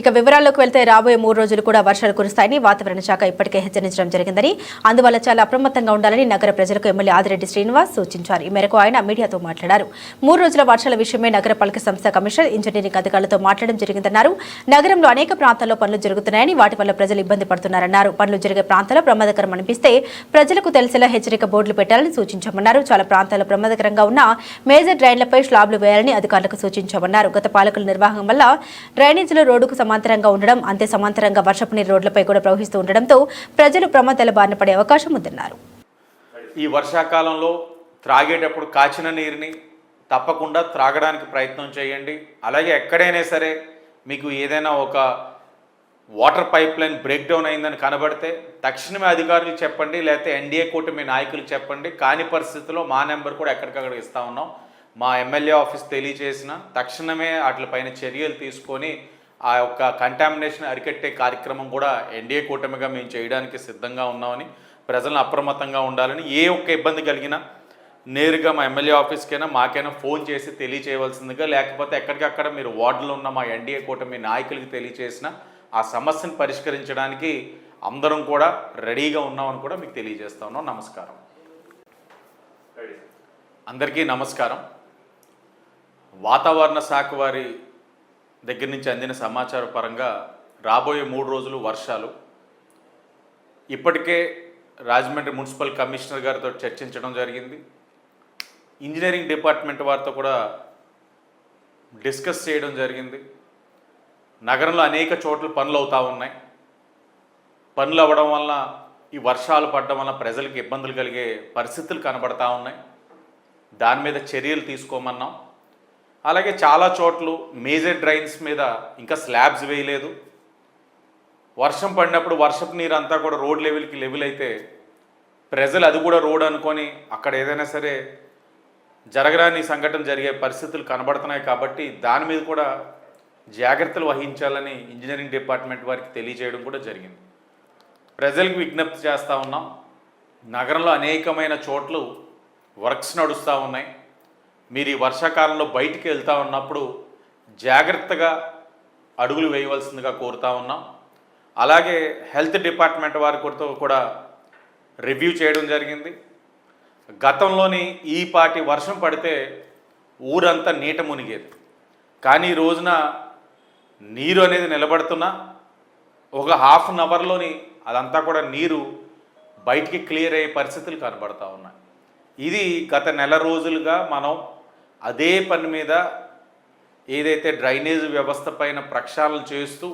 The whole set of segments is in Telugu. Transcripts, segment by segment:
ఇక వివరాల్లోకి వెళ్తే రాబోయే మూడు రోజులు కూడా వర్షాలు కురుస్తాయని వాతావరణ శాఖ ఇప్పటికే హెచ్చరించడం జరిగిందని. అందువల్ల చాలా అప్రమత్తంగా ఉండాలని నగర ప్రజలకు ఎమ్మెల్యే ఆదిరెడ్డి శ్రీనివాస్ సూచించారు. ఈ మేరకు ఆయన మీడియాతో మాట్లాడారు. మూడు రోజుల వర్షాల విషయమై నగరపాలక సంస్థ కమిషనర్ ఇంజనీరింగ్ అధికారులతో మాట్లాడడం జరిగిందన్నారు. నగరంలో అనేక ప్రాంతాల్లో పనులు జరుగుతున్నాయని వాటి వల్ల ప్రజలు ఇబ్బంది పడుతున్నారన్నారు. పనులు జరిగే ప్రాంతాల్లో ప్రమాదకరం అనిపిస్తే ప్రజలకు తెలిసేలా హెచ్చరిక బోర్డులు పెట్టాలని సూచించామన్నారు. చాలా ప్రాంతాల్లో ప్రమాదకరంగా ఉన్న మేజర్ డ్రైన్లపై స్లాబ్లు వేయాలని అధికారులకు సూచించామన్నారు. గత పాలకుల నిర్వాహకం వల్ల డ్రైనేజీలు రోడ్డుకు సమాంతరంగా ఉండడం అంతే సమాంతరంగా వర్షపు నీరు రోడ్లపై కూడా ప్రవహిస్తూ ఉండడంతో ప్రజలు ప్రమాదాల బారిన పడే అవకాశం ఉందన్నారు. ఈ వర్షాకాలంలో త్రాగేటప్పుడు కాచిన నీరుని తప్పకుండా త్రాగడానికి ప్రయత్నం చేయండి. అలాగే ఎక్కడైనా సరే మీకు ఏదైనా ఒక water pipe line break down అయిందని కనబడితే తక్షణమే అధికారులు చెప్పండి లేకపోతే ఎన్డీఏ కూటమి నాయకులు చెప్పండి. కాని పరిస్థితిలో మా నెంబర్ కూడా ఎక్కడికక్కడ ఇస్తా ఉన్నాం. మా ఎమ్మెల్యే ఆఫీస్ తెలియజేసిన తక్షణమే వాటిపైన చర్యలు తీసుకొని ఆ యొక్క కంటామినేషన్ అరికట్టే కార్యక్రమం కూడా ఎన్డీఏ కూటమిగా మేము చేయడానికి సిద్ధంగా ఉన్నామని ప్రజలను అప్రమత్తంగా ఉండాలని ఏ ఒక్క ఇబ్బంది కలిగినా నేరుగా మా ఎమ్మెల్యే ఆఫీస్కైనా మాకైనా ఫోన్ చేసి తెలియచేయవలసిందిగా లేకపోతే ఎక్కడికక్కడ మీరు వార్డులో ఉన్న మా ఎన్డీఏ కూటమి నాయకులకి తెలియచేసిన ఆ సమస్యను పరిష్కరించడానికి అందరం కూడా రెడీగా ఉన్నామని కూడా మీకు తెలియజేస్తా ఉన్నాం. నమస్కారం. అందరికీ నమస్కారం. వాతావరణ శాఖ వారి దగ్గర నుంచి అందిన సమాచార పరంగా రాబోయే మూడు రోజులు వర్షాలు. ఇప్పటికే రాజమండ్రి మున్సిపల్ కమిషనర్ గారితో చర్చించడం జరిగింది. ఇంజనీరింగ్ డిపార్ట్మెంట్ వారితో కూడా డిస్కస్ చేయడం జరిగింది. నగరంలో అనేక చోట్ల పనులు అవుతూ ఉన్నాయి. పనులు అవ్వడం వల్ల ఈ వర్షాలు పడడం వల్ల ప్రజలకు ఇబ్బందులు కలిగే పరిస్థితులు కనబడతా ఉన్నాయి. దాని మీద చర్యలు తీసుకోమన్నాం. అలాగే చాలా చోట్లు మేజర్ డ్రైన్స్ మీద ఇంకా స్లాబ్స్ వేయలేదు. వర్షం పడినప్పుడు వర్షపు నీరు అంతా కూడా రోడ్ లెవెల్కి లెవెల్ అయితే ప్రజలు అది కూడా రోడ్ అనుకొని అక్కడ ఏదైనా సరే జరగరాని సంఘటన జరిగే పరిస్థితులు కనబడుతున్నాయి కాబట్టి దాని మీద కూడా జాగ్రత్తలు వహించాలని ఇంజనీరింగ్ డిపార్ట్మెంట్ వారికి తెలియజేయడం కూడా జరిగింది. ప్రజలకు విజ్ఞప్తి చేస్తూ ఉన్నాం. నగరంలో అనేకమైన చోట్లు వర్క్స్ నడుస్తూ ఉన్నాయి. మీరు ఈ వర్షాకాలంలో బయటికి వెళ్తూ ఉన్నప్పుడు జాగ్రత్తగా అడుగులు వేయవలసిందిగా కోరుతా ఉన్నాం. అలాగే హెల్త్ డిపార్ట్మెంట్ వారి కొరతో కూడా రివ్యూ చేయడం జరిగింది. గతంలోని ఈ పాటి వర్షం పడితే ఊరంతా నీట మునిగేది. కానీ ఈ రోజున నీరు అనేది నిలబడుతున్నా ఒక హాఫ్ అన్ అవర్లోని అదంతా కూడా నీరు బయటికి క్లియర్ అయ్యే పరిస్థితులు కనబడతా ఉన్నాయి. ఇది గత నెల రోజులుగా మనం అదే పని మీద ఏదైతే డ్రైనేజ్ వ్యవస్థ పైన ప్రక్షాళన చేస్తూ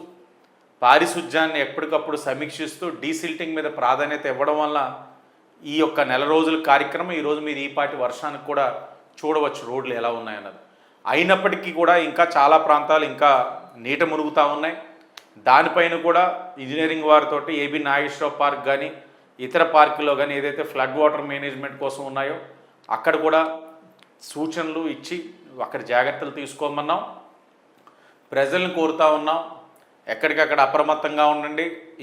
పారిశుధ్యాన్ని ఎప్పటికప్పుడు సమీక్షిస్తూ డీసిల్టింగ్ మీద ప్రాధాన్యత ఇవ్వడం వల్ల ఈ యొక్క నెల రోజుల కార్యక్రమం ఈరోజు మీరు ఈపాటి వర్షానికి కూడా చూడవచ్చు రోడ్లు ఎలా ఉన్నాయన్నది. అయినప్పటికీ కూడా ఇంకా చాలా ప్రాంతాలు ఇంకా నీట మునుగుతూ ఉన్నాయి. దానిపైన కూడా ఇంజనీరింగ్ వారితో ఏబి నాగేశ్వరరావు పార్క్ కానీ ఇతర పార్కులో కానీ ఏదైతే ఫ్లడ్ వాటర్ మేనేజ్మెంట్ కోసం ఉన్నాయో అక్కడ కూడా సూచనలు ఇచ్చి అక్కడ జాగ్రత్తలు తీసుకోమన్నాం. ప్రజలను కోరుతా ఉన్నాం. ఎక్కడికక్కడ అప్రమత్తంగా ఉండండి.